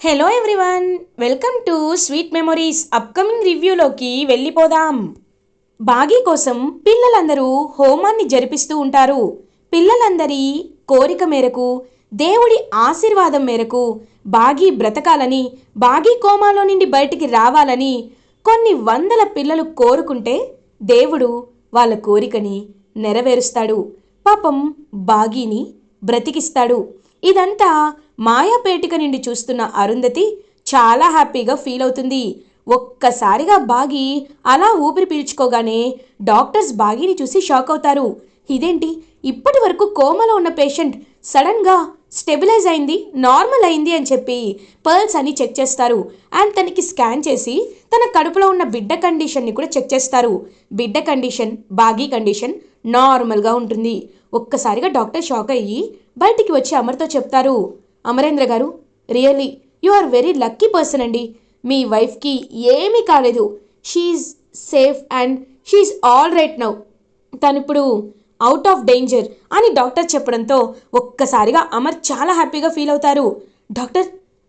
Hello everyone welcome to sweet memories upcoming రివ్యూలోకి వెళ్ళిపోదాం. బాగీ కోసం పిల్లలందరూ హోమాన్ని జరిపిస్తూ ఉంటారు. పిల్లలందరి కోరిక మేరకు దేవుడి ఆశీర్వాదం మేరకు బాగీ బ్రతకాలని బాగీ కోమాలో నుండి బయటికి రావాలని కొన్ని వందల పిల్లలు కోరుకుంటే దేవుడు వాళ్ళ కోరికని నెరవేరుస్తాడు. పాపం బాగీని బ్రతికిస్తాడు. ఇదంతా మాయాపేటిక నుండి చూస్తున్న అరుంధతి చాలా హ్యాపీగా ఫీల్ అవుతుంది. ఒక్కసారిగా బాగి అలా ఊపిరి పీల్చుకోగానే డాక్టర్స్ బాగీని చూసి షాక్ అవుతారు. ఇదేంటి? ఇప్పటి వరకు కోమలో ఉన్న పేషెంట్ సడన్గా స్టెబిలైజ్ అయింది నార్మల్ అయింది అని చెప్పి పర్ల్స్ అని చెక్ చేస్తారు. అండ్ తనకి స్కాన్ చేసి తన కడుపులో ఉన్న బిడ్డ కండిషన్ని కూడా చెక్ చేస్తారు. బిడ్డ కండిషన్ బాగీ కండిషన్ నార్మల్గా ఉంటుంది. ఒక్కసారిగా డాక్టర్ షాక్ అయ్యి బయటికి వచ్చి అమర్తో చెప్తారు Amarendra garu really you are very lucky person అండి. మీ వైఫ్కి ఏమీ కాలేదు. She's safe and she's all right now. తను ఇప్పుడు అవుట్ ఆఫ్ డేంజర్ అని డాక్టర్ చెప్పడంతో ఒక్కసారిగా అమర్ చాలా హ్యాపీగా ఫీల్ అవుతారు. డాక్టర్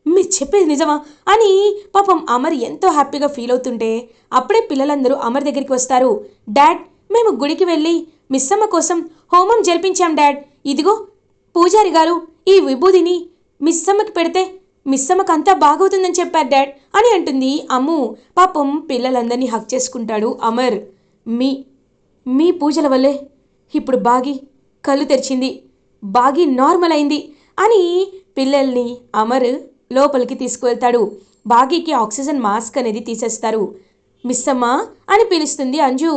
మీరు చెప్పేది నిజమా? అని పాపం అమర్ ఎంతో హ్యాపీగా ఫీల్ అవుతుంటే అప్పుడే పిల్లలందరూ అమర్ దగ్గరికి వస్తారు. డాడ్ మేము గుడికి వెళ్ళి మిస్సమ్మ కోసం హోమం జరిపించాం డాడ్. ఇదిగో పూజారి గారు ఈ విభూదిని మిస్సమ్మకి పెడితే మిస్సమ్మకంతా బాగవుతుందని చెప్పారు డాడ్ అని అంటుంది అమ్ము. పాపం పిల్లలందరినీ హక్ చేసుకుంటాడు అమర్. మీ మీ పూజల వల్లే ఇప్పుడు బాగి కళ్ళు తెరిచింది బాగి నార్మల్ అయింది అని పిల్లల్ని అమర్ లోపలికి తీసుకువెళ్తాడు. బాగీకి ఆక్సిజన్ మాస్క్ అనేది తీసేస్తారు. మిస్సమ్మ అని పిలుస్తుంది అంజు.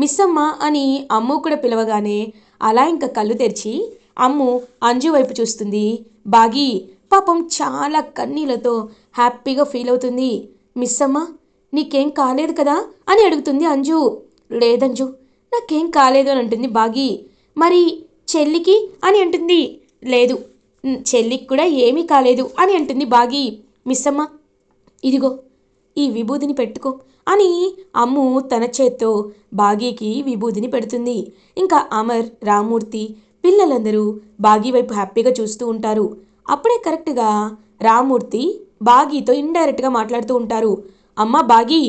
మిస్సమ్మ అని అమ్ము కూడా పిలవగానే అలా ఇంకా కళ్ళు తెరిచి అమ్ము అంజు వైపు చూస్తుంది. బాగి పాపం చాలా కన్నీళ్ళతో హ్యాపీగా ఫీల్ అవుతుంది. మిస్సమ్మ నీకేం కాలేదు కదా అని అడుగుతుంది అంజు. లేదంజు నాకేం కాలేదు అని అంటుంది బాగి. మరి చెల్లికి అని అంటుంది. లేదు చెల్లికి కూడా ఏమీ కాలేదు అని అంటుంది బాగి. మిస్సమ్మ ఇదిగో ఈ విభూతిని పెట్టుకో. అని అమ్ము తన చేత్తో బాగీకి విభూతిని పెడుతుంది. ఇంకా అమర్ రామూర్తి పిల్లలందరూ బాగీ వైపు హ్యాపీగా చూస్తూ ఉంటారు. అప్పుడే కరెక్ట్గా రామూర్తి బాగీతో ఇండైరెక్ట్గా మాట్లాడుతూ ఉంటారు. అమ్మ బాగీ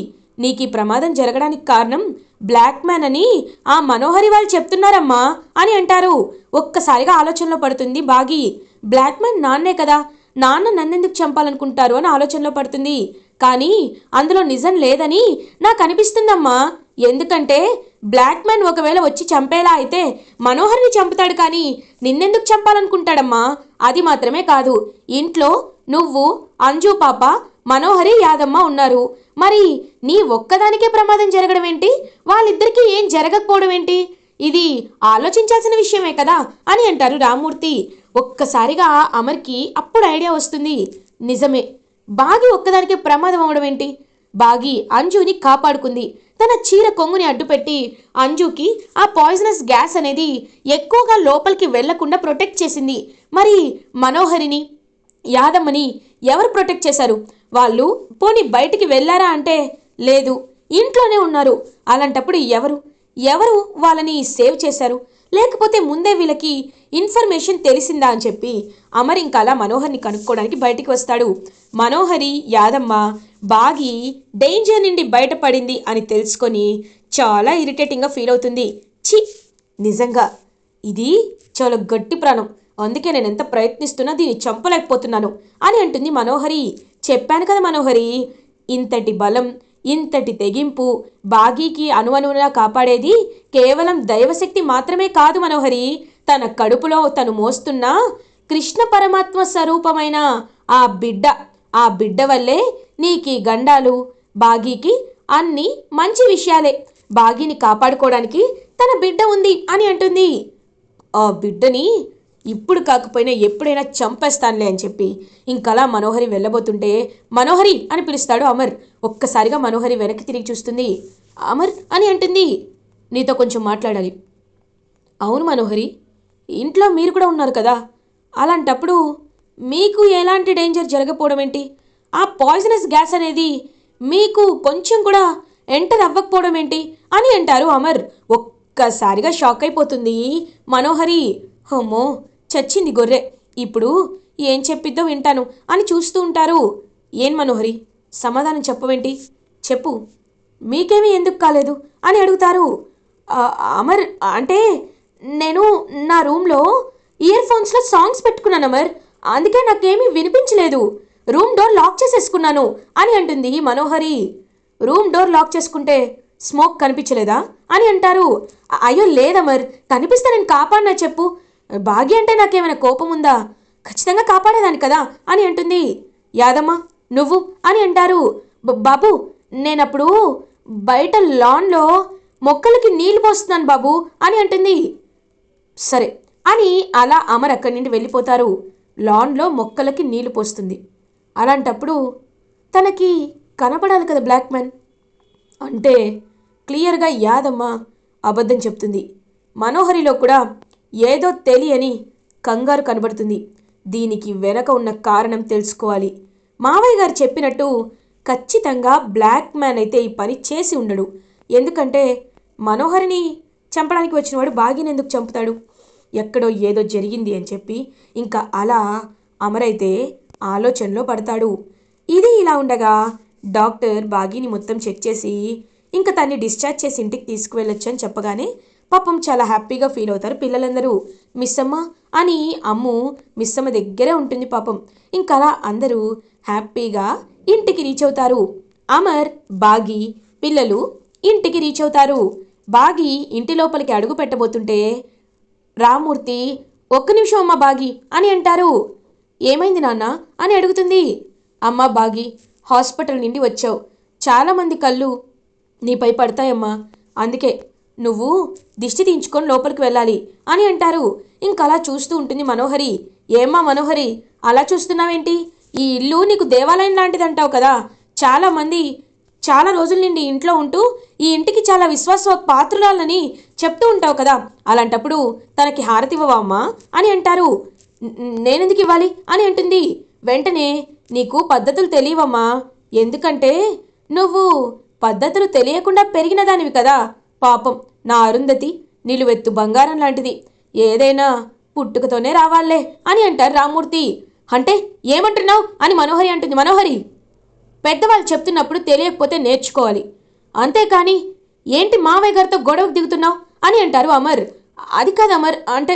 నీకు ఈ ప్రమాదం జరగడానికి కారణం బ్లాక్ మ్యాన్ అని ఆ మనోహరి వాళ్ళు చెప్తున్నారమ్మా అని అంటారు. ఒక్కసారిగా ఆలోచనలో పడుతుంది బాగి. బ్లాక్ మ్యాన్ నాన్నే కదా నాన్న నన్నెందుకు చంపాలనుకుంటారు అని ఆలోచనలో పడుతుంది. కానీ అందులో నిజం లేదని నాకు అనిపిస్తుందమ్మా ఎందుకంటే బ్లాక్ మ్యాన్ ఒకవేళ వచ్చి చంపేలా అయితే మనోహర్ని చంపుతాడు కానీ నిన్నెందుకు చంపాలనుకుంటాడమ్మా? అది మాత్రమే కాదు. ఇంట్లో నువ్వు అంజు పాప మనోహరి యాదమ్మ ఉన్నారు. మరి నీ ఒక్కదానికే ప్రమాదం జరగడం ఏంటి? వాళ్ళిద్దరికీ ఏం జరగకపోవడం ఏంటి? ఇది ఆలోచించాల్సిన విషయమే కదా అని అంటారు రామ్మూర్తి ఒక్కసారిగా అమర్కి అప్పుడు ఐడియా వస్తుంది. నిజమే. బాగి ఒక్కదానికే ప్రమాదం అవడం ఏంటి? బాగి అంజుని కాపాడుకుంది. తన చీర కొంగుని అడ్డుపెట్టి అంజుకి ఆ పాయిజనస్ గ్యాస్ అనేది ఎక్కువగా లోపలికి వెళ్ళకుండా ప్రొటెక్ట్ చేసింది. మరి మనోహరిని యాదమ్మని ఎవరు ప్రొటెక్ట్ చేశారు? వాళ్ళు పోనీ బయటికి వెళ్ళారా అంటే లేదు ఇంట్లోనే ఉన్నారు. అలాంటప్పుడు ఎవరు? ఎవరు వాళ్ళని సేవ్ చేశారు? లేకపోతే ముందే వీళ్ళకి ఇన్ఫర్మేషన్ తెలిసిందా అని చెప్పి అమర్ ఇంకా అలా మనోహర్ని కనుక్కోవడానికి బయటికి వస్తాడు. మనోహరి యాదమ్మ బాగి డేంజర్ నుండి బయటపడింది అని తెలుసుకొని చాలా ఇరిటేటింగ్గా ఫీల్ అవుతుంది. ఛీ! నిజంగా ఇది చాలా గట్టి ప్రాణం. అందుకే నేను ఎంత ప్రయత్నిస్తున్నా దీన్ని చంపలేకపోతున్నాను అని అంటుంది మనోహరి. చెప్పాను కదా మనోహరి ఇంతటి బలం ఇంతటి తెగింపు బాగీకి అనువనువులా కాపాడేది కేవలం దైవశక్తి మాత్రమే కాదు మనోహరి. తన కడుపులో తను మోస్తున్న కృష్ణ పరమాత్మ స్వరూపమైన ఆ బిడ్డ ఆ బిడ్డ వల్లే నీకి గండాలు బాగీకి అన్ని మంచి విషయాలే. బాగీని కాపాడుకోవడానికి తన బిడ్డ ఉంది అని అంటుంది. ఆ బిడ్డని ఇప్పుడు కాకపోయినా ఎప్పుడైనా చంపేస్తానులే అని చెప్పి ఇంకలా మనోహరి వెళ్ళబోతుంటే మనోహరి అని పిలుస్తాడు అమర్. ఒక్కసారిగా మనోహరి వెనక్కి తిరిగి చూస్తుంది. అమర్ అని అంటుంది. నీతో కొంచెం మాట్లాడాలి. అవును మనోహరి ఇంట్లో మీరు కూడా ఉన్నారు కదా. అలాంటప్పుడు మీకు ఎలాంటి డేంజర్ జరగకపోవడం ఏంటి? ఆ పాయిజనస్ గ్యాస్ అనేది మీకు కొంచెం కూడా ఎంటర్ అవ్వకపోవడం ఏంటి? అని అంటారు అమర్. ఒక్కసారిగా షాక్ అయిపోతుంది మనోహరి. హోమో చచ్చింది గొర్రె. ఇప్పుడు ఏం చెప్పిద్దో వింటాను అని చూస్తూ ఉంటారు. ఏం మనోహరి? సమాధానం చెప్పవేంటి? చెప్పు. మీకేమీ ఎందుకు కాలేదు? అని అడుగుతారు. అమర్ అంటే నేను నా రూమ్లో ఇయర్ ఫోన్స్లో సాంగ్స్ పెట్టుకున్నాను అమర్. అందుకే నాకేమీ వినిపించలేదు. రూమ్ డోర్ లాక్ చేసేసుకున్నాను అని అంటుంది మనోహరి. రూమ్ డోర్ లాక్ చేసుకుంటే స్మోక్ కనిపించలేదా? అని అంటారు. అయ్యో లేదమర్. కనిపిస్తే నేను కాపాడినా చెప్పు. భాగ్య అంటే నాకేమైనా కోపం ఉందా ఖచ్చితంగా కాపాడేదాన్ని కదా అని అంటుంది. యాదమ్మ నువ్వు అని అంటారు. బాబు నేనప్పుడు బయట లాన్లో మొక్కలకి నీళ్ళు పోస్తున్నాను బాబు అని అంటుంది. సరే అని అలా అమర్ అక్కడి నుండి వెళ్ళిపోతారు. లాన్లో మొక్కలకి నీళ్ళు పోస్తుంది. అలాంటప్పుడు తనకి కనపడాలి కదా బ్లాక్ మ్యాన్. అంటే క్లియర్గా యాదమ్మ అబద్ధం చెప్తుంది. మనోహరిలో కూడా ఏదో తెలియని కంగారు కనబడుతుంది. దీనికి వెనక ఉన్న కారణం తెలుసుకోవాలి. మావయ్య గారు చెప్పినట్టు ఖచ్చితంగా బ్లాక్ మ్యాన్ అయితే ఈ పని చేసి ఉండడు. ఎందుకంటే మనోహరిని చంపడానికి వచ్చినవాడు బాగిని ఎందుకు చంపుతాడు? ఎక్కడో ఏదో జరిగింది అని చెప్పి ఇంకా అలా అమరైతే ఆలోచనలో పడతాడు. ఇది ఇలా ఉండగా డాక్టర్ బాగీని మొత్తం చెక్ చేసి ఇంకా తన్ని డిశ్చార్జ్ చేసి ఇంటికి తీసుకువెళ్ళొచ్చు అని చెప్పగానే పాపం చాలా హ్యాపీగా ఫీల్ అవుతారు పిల్లలందరూ. మిస్సమ్మ అని అమ్ము మిస్సమ్మ దగ్గరే ఉంటుంది పాపం. ఇంకా అలా అందరూ హ్యాపీగా ఇంటికి రీచ్ అవుతారు. అమర్ బాగి పిల్లలు ఇంటికి రీచ్ అవుతారు. బాగి ఇంటి లోపలికి అడుగు పెట్టబోతుంటే రామూర్తి ఒక్క నిమిషం అమ్మ బాగి అని అంటారు. ఏమైంది నాన్న అని అడుగుతుంది. అమ్మ బాగి హాస్పిటల్ నుండి వచ్చావు. చాలామంది కళ్ళు నీపై పడతాయమ్మా. అందుకే నువ్వు దిష్టి తీయించుకొని లోపలికి వెళ్ళాలి అని అంటారు. ఇంకలా చూస్తూ ఉంటుంది మనోహరి. ఏమ్మా మనోహరి అలా చూస్తున్నావేంటి? ఈ ఇల్లు నీకు దేవాలయం లాంటిది అంటావు కదా చాలామంది చాలా రోజుల నుండి ఇంట్లో ఉంటూ ఈ ఇంటికి చాలా విశ్వాస పాత్రురాలని చెప్తూ ఉంటావు కదా. అలాంటప్పుడు తనకి హారతి ఇవ్వవమ్మా అని అంటారు. నేనెందుకు ఇవ్వాలి? అని అంటుంది. వెంటనే నీకు పద్ధతులు తెలియవమ్మా. ఎందుకంటే నువ్వు పద్ధతులు తెలియకుండా పెరిగిన దానివి కదా. పాపం నా అరుంధతి నిలువెత్తు బంగారం లాంటిది. ఏదైనా పుట్టుకతోనే రావాలే అని అంటారు రామూర్తి అంటే ఏమంటున్నావు అని మనోహరి అంటుంది మనోహరి. పెద్దవాళ్ళు చెప్తున్నప్పుడు తెలియకపోతే నేర్చుకోవాలి. అంతేకాని ఏంటి మావయ్య గారితో గొడవకు దిగుతున్నావు అని అంటారు అమర్. అది కాదు అమర్ అంటే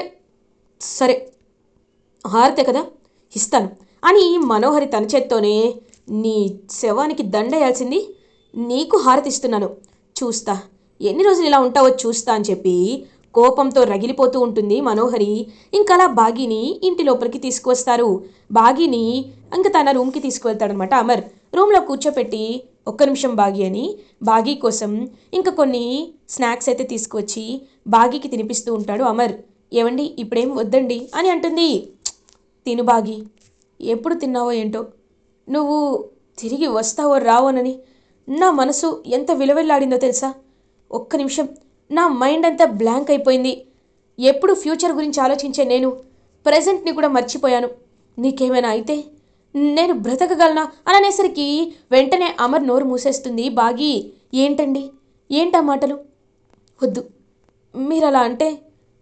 సరే హారతే కదా ఇస్తాను అని మనోహరి తన చేత్తోనే నీ శవానికి దండేయాల్సింది నీకు హారతిస్తున్నాను. చూస్తా ఎన్ని రోజులు ఇలా ఉంటావో చూస్తా అని చెప్పి కోపంతో రగిలిపోతూ ఉంటుంది మనోహరి. ఇంకలా బాగీని ఇంటి లోపలికి తీసుకువస్తారు. బాగిని ఇంకా తన రూమ్కి తీసుకువెళ్తాడనమాట అమర్. రూమ్లో కూర్చోపెట్టి ఒక్క నిమిషం బాగి అని బాగీ కోసం ఇంకా కొన్ని స్నాక్స్ అయితే తీసుకువచ్చి బాగీకి తినిపిస్తూ ఉంటాడు అమర్. ఏమండి ఇప్పుడేం వద్దండి అని అంటుంది. తిను బాగి. ఎప్పుడు తిన్నావో ఏంటో? నువ్వు తిరిగి వస్తావో రావోనని నా మనసు ఎంత విలువెల్లాడిందో తెలుసా? ఒక్క నిమిషం. నా మైండ్ అంతా బ్లాంక్ అయిపోయింది. ఎప్పుడు ఫ్యూచర్ గురించి ఆలోచించే నేను ప్రజెంట్ని కూడా మర్చిపోయాను. నీకేమైనా అయితే నేను బ్రతకగలనా అని అనేసరికి వెంటనే అమర్ నోరు మూసేస్తుంది. బాగి ఏంటండి? ఏంటా మాటలు? వద్దు. మీరు అలా అంటే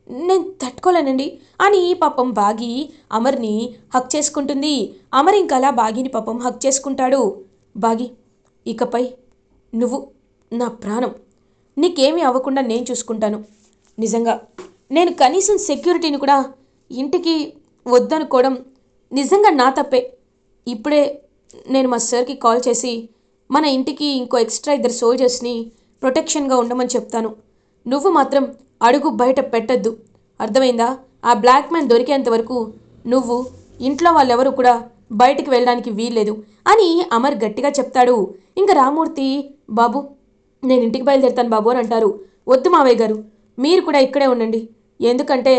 నేను తట్టుకోలేనండి అని పాపం బాగి అమర్ని హక్ చేసుకుంటుంది. అమర్ ఇంకలా బాగిని పాపం హక్ చేసుకుంటాడు. బాగి ఇకపై నువ్వు నా ప్రాణం. నీకేమీ అవ్వకుండా నేను చూసుకుంటాను. నిజంగా నేను కనీసం సెక్యూరిటీని కూడా ఇంటికి వద్దనుకోవడం నిజంగా నా తప్పే. ఇప్పుడే నేను మా సార్కి కాల్ చేసి మన ఇంటికి ఇంకో ఎక్స్ట్రా ఇద్దరు సోల్జర్స్ని ప్రొటెక్షన్గా ఉండమని చెప్తాను. నువ్వు మాత్రం అడుగు బయట పెట్టద్దు. అర్థమైందా? ఆ బ్లాక్ మ్యాన్ దొరికేంత వరకు నువ్వు ఇంట్లో వాళ్ళెవరూ కూడా బయటికి వెళ్ళడానికి వీల్లేదు అని అమర్ గట్టిగా చెప్తాడు. ఇంకా రామూర్తి బాబు నేను ఇంటికి బయలుదేరుతాను బాబు అని అంటారు. వద్దు మావయ్య గారు మీరు కూడా ఇక్కడే ఉండండి. ఎందుకంటే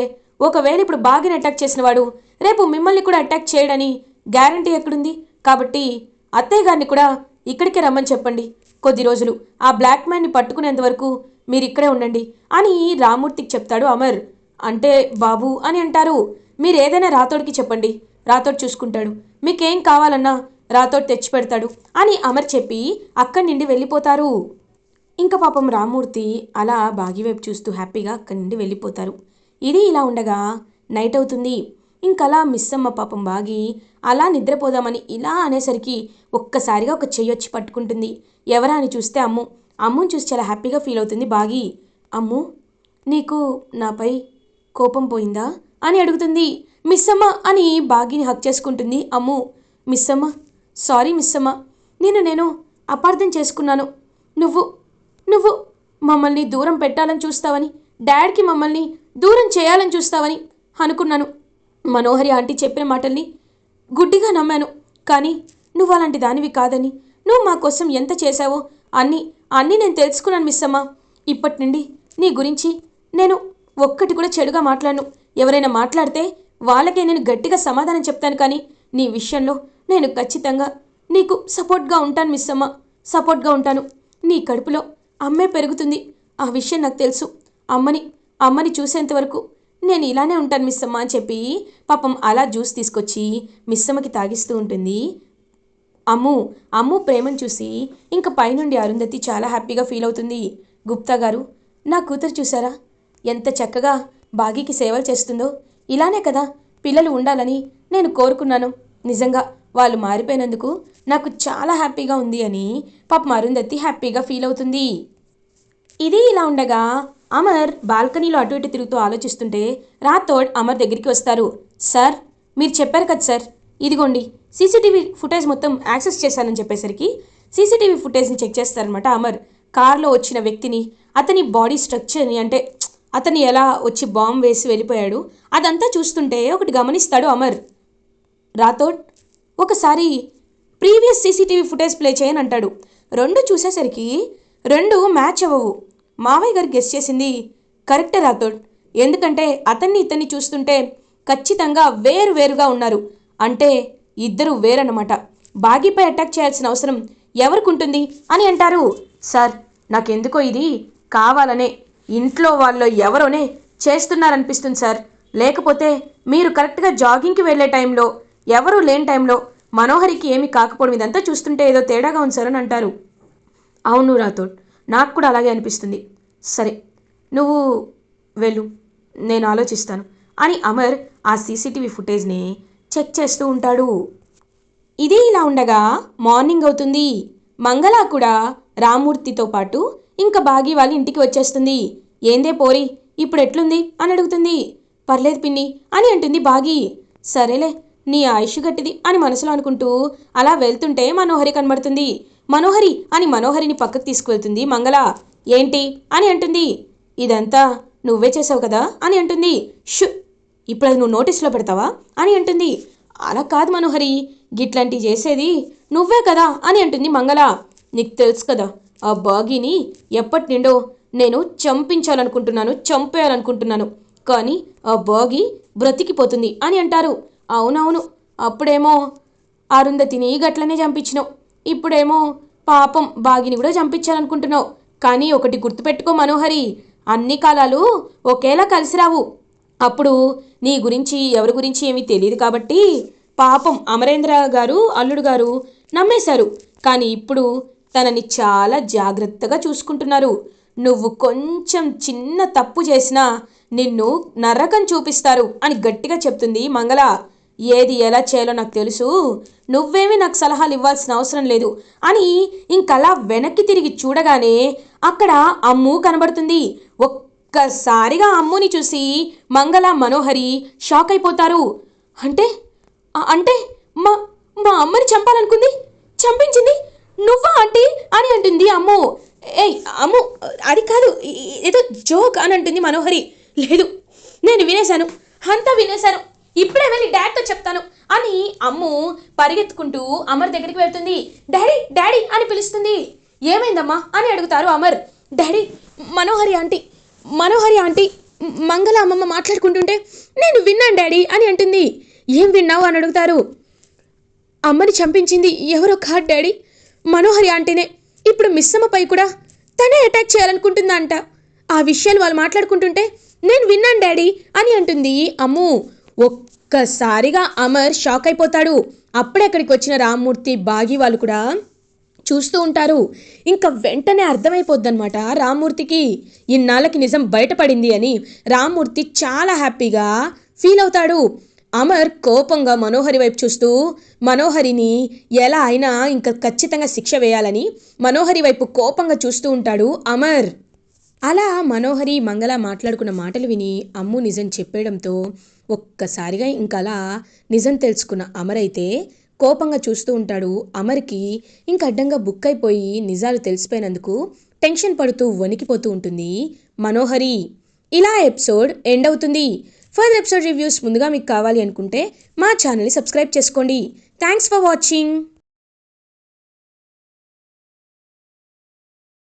ఒకవేళ ఇప్పుడు బాగిని అటాక్ చేసిన వాడు రేపు మిమ్మల్ని కూడా అటాక్ చేయడని గ్యారంటీ ఎక్కడుంది? కాబట్టి అత్తయ్య గారిని కూడా ఇక్కడికే రమ్మని చెప్పండి. కొద్ది రోజులు ఆ బ్లాక్ మ్యాన్ని పట్టుకునేంత వరకు మీరు ఇక్కడే ఉండండి అని రామూర్తికి చెప్తాడు అమర్. అంటే బాబు అని అంటారు. మీరు ఏదైనా రాతోడికి చెప్పండి. రాతోడు చూసుకుంటాడు. మీకేం కావాలన్నా రాతోడు తెచ్చి పెడతాడు అని అమర్ చెప్పి అక్కడి నుండి వెళ్ళిపోతారు. ఇంకా పాపం రామూర్తి అలా బాగి వైపు చూస్తూ హ్యాపీగా అక్కడి నుండి వెళ్ళిపోతారు. ఇది ఇలా ఉండగా నైట్ అవుతుంది. ఇంకలా మిస్సమ్మ పాపం బాగి అలా నిద్రపోదామని ఇలా అనేసరికి ఒక్కసారిగా ఒక చెయ్యి వచ్చి పట్టుకుంటుంది. ఎవరా అని చూస్తే అమ్ము. అమ్ముని చూసి చాలా హ్యాపీగా ఫీల్ అవుతుంది బాగి. అమ్ము నీకు నాపై కోపం పోయిందా అని అడుగుతుంది. మిస్సమ్మ అని బాగిని హక్ చేసుకుంటుంది అమ్ము. మిస్సమ్మ సారీ మిస్సమ్మ నేను నేను అపార్థం చేసుకున్నాను. నువ్వు నువ్వు మమ్మల్ని దూరం పెట్టాలని చూస్తావని డాడ్కి మమ్మల్ని దూరం చేయాలని చూస్తావని అనుకున్నాను. మనోహరి ఆంటీ చెప్పిన మాటల్ని గుడ్డిగా నమ్మాను. కానీ నువ్వు అలాంటి దానివి కాదని నువ్వు మా కోసం ఎంత చేశావో అన్నీ అన్నీ నేను తెలుసుకున్నాను మిస్సమ్మ ఇప్పటి నుండి నీ గురించి నేను ఒక్కటి కూడా చెడుగా మాట్లాడను. ఎవరైనా మాట్లాడితే వాళ్ళకే నేను గట్టిగా సమాధానం చెప్తాను కానీ నీ విషయంలో నేను ఖచ్చితంగా నీకు సపోర్ట్గా ఉంటాను మిస్సమ్మ సపోర్ట్గా ఉంటాను. నీ కడుపులో అమ్మే పెరుగుతుంది. ఆ విషయం నాకు తెలుసు. అమ్మని అమ్మని చూసేంతవరకు నేను ఇలానే ఉంటాను మిస్సమ్మ అని చెప్పి పాపం అలా జ్యూస్ తీసుకొచ్చి మిస్సమ్మకి తాగిస్తూ ఉంటుంది. అమ్ము అమ్ము ప్రేమను చూసి ఇంక పైనుండి అరుంధతి చాలా హ్యాపీగా ఫీల్ అవుతుంది. గుప్తా గారు నా కూతురు చూసారా ఎంత చక్కగా బాగీకి సేవలు చేస్తుందో. ఇలానే కదా పిల్లలు ఉండాలని నేను కోరుకున్నాను. నిజంగా వాళ్ళు మారిపోయినందుకు నాకు చాలా హ్యాపీగా ఉంది అని పాపం అరుంధతి హ్యాపీగా ఫీల్ అవుతుంది. ఇది ఇలా ఉండగా అమర్ బాల్కనీలో అటు ఇటు తిరుగుతూ ఆలోచిస్తుంటే రాథోడ్ అమర్ దగ్గరికి వస్తారు. సార్ మీరు చెప్పారు కదా సార్. ఇదిగోండి సీసీటీవీ ఫుటేజ్ మొత్తం యాక్సెస్ చేశానని చెప్పేసరికి సీసీటీవీ ఫుటేజ్ని చెక్ చేస్తారనమాట అమర్. కార్లో వచ్చిన వ్యక్తిని అతని బాడీ స్ట్రక్చర్ని అంటే అతన్ని ఎలా వచ్చి బాంబ్ వేసి వెళ్ళిపోయాడు అదంతా చూస్తుంటే ఒకటి గమనిస్తాడు అమర్. రాథోడ్ ఒకసారి ప్రీవియస్ సీసీటీవీ ఫుటేజ్ ప్లే చేయని అంటాడు. రెండు చూసేసరికి రెండు మ్యాచ్ అవ్వవు. మావయ్య గారు గెస్ చేసింది కరెక్టే రాథోడ్. ఎందుకంటే అతన్ని ఇతన్ని చూస్తుంటే ఖచ్చితంగా వేరు వేరుగా ఉన్నారు. అంటే ఇద్దరు వేరన్నమాట. బాగీపై అటాక్ చేయాల్సిన అవసరం ఎవరికి ఉంటుంది అని అంటారు. సార్ నాకెందుకో ఇది? కావాలనే ఇంట్లో వాళ్ళు ఎవరోనే చేస్తున్నారనిపిస్తుంది సార్. లేకపోతే మీరు కరెక్ట్గా జాగింగ్కి వెళ్ళే టైంలో ఎవరూ లేని టైంలో మనోహరికి ఏమి కాకపోవడం ఇదంతా చూస్తుంటే ఏదో తేడాగా ఉంది సార్ అని అంటారు. అవును రాథోడ్ నాకు కూడా అలాగే అనిపిస్తుంది. సరే నువ్వు వెళ్ళు నేను ఆలోచిస్తాను అని అమర్ ఆ సీసీటీవీ ఫుటేజ్ని చెక్ చేస్తూ ఉంటాడు. ఇది ఇలా ఉండగా మార్నింగ్ అవుతుంది. మంగళ కూడా రామూర్తితో పాటు ఇంకా బాగి వాళ్ళ ఇంటికి వచ్చేస్తుంది. ఏందే పోరి ఇప్పుడు ఎట్లుంది? అని అడుగుతుంది. పర్లేదు పిన్ని అని అంటుంది బాగి. సరేలే నీ ఆయుష్ గట్టిది అని మనసులో అనుకుంటూ అలా వెళ్తుంటే మనోహరి కనబడుతుంది. మనోహరి అని మనోహరిని పక్కకు తీసుకువెళ్తుంది. మంగళ ఏంటి? అని అంటుంది. ఇదంతా నువ్వే చేసావు కదా? అని అంటుంది. షు ఇప్పుడు అది నువ్వు నోటీస్లో పెడతావా? అని అంటుంది. అలా కాదు మనోహరి గిట్లాంటివి చేసేది నువ్వే కదా? అని అంటుంది మంగళ. నీకు తెలుసు కదా ఆ బాగీని ఎప్పటి నుండో నేను చంపించాలనుకుంటున్నాను చంపేయాలనుకుంటున్నాను. కానీ ఆ బాగి బ్రతికిపోతుంది అని అంటారు. అవునవును. అప్పుడేమో అరుంధతిని గట్లనే చంపించినావు. ఇప్పుడేమో పాపం బాగిని కూడా చంపించాలనుకుంటున్నావు. కానీ ఒకటి గుర్తుపెట్టుకో మనోహరి అన్ని కాలాలు ఒకేలా కలిసి రావు. అప్పుడు నీ గురించి ఎవరి గురించి ఏమీ తెలియదు కాబట్టి పాపం అమరేంద్ర గారు అల్లుడు గారు నమ్మేశారు. కానీ ఇప్పుడు తనని చాలా జాగ్రత్తగా చూసుకుంటున్నారు. నువ్వు కొంచెం చిన్న తప్పు చేసినా నిన్ను నరకం చూపిస్తారు అని గట్టిగా చెప్తుంది మంగళ. ఏది ఎలా చేయాలో నాకు తెలుసు. నువ్వేమీ నాకు సలహాలు ఇవ్వాల్సిన అవసరం లేదు. అని ఇంకలా వెనక్కి తిరిగి చూడగానే అక్కడ అమ్ము కనబడుతుంది. ఒక్కసారిగా అమ్ముని చూసి మంగళ మనోహరి షాక్ అయిపోతారు. అంటే? అంటే మా మా అమ్మని చంపాలనుకుంది? చంపించింది? నువ్వా ఆంటీ? అని అంటుంది అమ్ము. ఏయ్ అమ్ము అది కాదు ఏదో జోక్ అని అంటుంది మనోహరి. లేదు నేను వినేశాను. అంతా వినేశాను. ఇప్పుడే వెళ్ళి డాడ్తో చెప్తాను అని అమ్ము పరిగెత్తుకుంటూ అమర్ దగ్గరికి వెళ్తుంది. డాడీ డాడీ అని పిలుస్తుంది. ఏమైందమ్మా అని అడుగుతారు Amar. Daddy Manohari aunty Manohari aunty Mangala అమ్మమ్మ మాట్లాడుకుంటుంటే నేను విన్నాను డాడీ అని అంటుంది. ఏం విన్నావు అని అడుగుతారు. అమ్మని చంపించింది ఎవరో కాదు డాడీ మనోహరి ఆంటీనే. ఇప్పుడు మిస్సమ్మపై కూడా తనే అటాక్ చేయాలనుకుంటుందంట. ఆ విషయాలు వాళ్ళు మాట్లాడుకుంటుంటే నేను విన్నాను డాడీ అని అంటుంది అమ్ము. ఒక్కసారిగా అమర్ షాక్ అయిపోతాడు. అప్పుడే అక్కడికి వచ్చిన రామ్మూర్తి బాగి వాళ్ళు కూడా చూస్తూ ఉంటారు. ఇంకా వెంటనే అర్థమైపోద్దనమాట రామ్మూర్తికి. ఇన్నాళ్ళకి నిజం బయటపడింది అని రామ్మూర్తి చాలా హ్యాపీగా ఫీల్ అవుతాడు. అమర్ కోపంగా మనోహరి వైపు చూస్తూ మనోహరిని ఎలా అయినా ఇంకా ఖచ్చితంగా శిక్ష వేయాలని మనోహరి వైపు కోపంగా చూస్తూ ఉంటాడు అమర్. అలా మనోహరి మంగళ మాట్లాడుకున్న మాటలు విని అమ్ము నిజం చెప్పేయడంతో ఒక్కసారిగా ఇంకలా నిజం తెలుసుకున్న అమరైతే కోపంగా చూస్తూ ఉంటాడు. అమర్కి ఇంక అడ్డంగా బుక్ అయిపోయి నిజాలు తెలిసిపోయినందుకు టెన్షన్ పడుతూ వణికిపోతూ ఉంటుంది మనోహరి. ఇలా ఎపిసోడ్ ఎండ్ అవుతుంది. ఫర్దర్ ఎపిసోడ్ రివ్యూస్ ముందుగా మీకు కావాలి అనుకుంటే మా ఛానల్ని సబ్స్క్రైబ్ చేసుకోండి. Thanks for watching.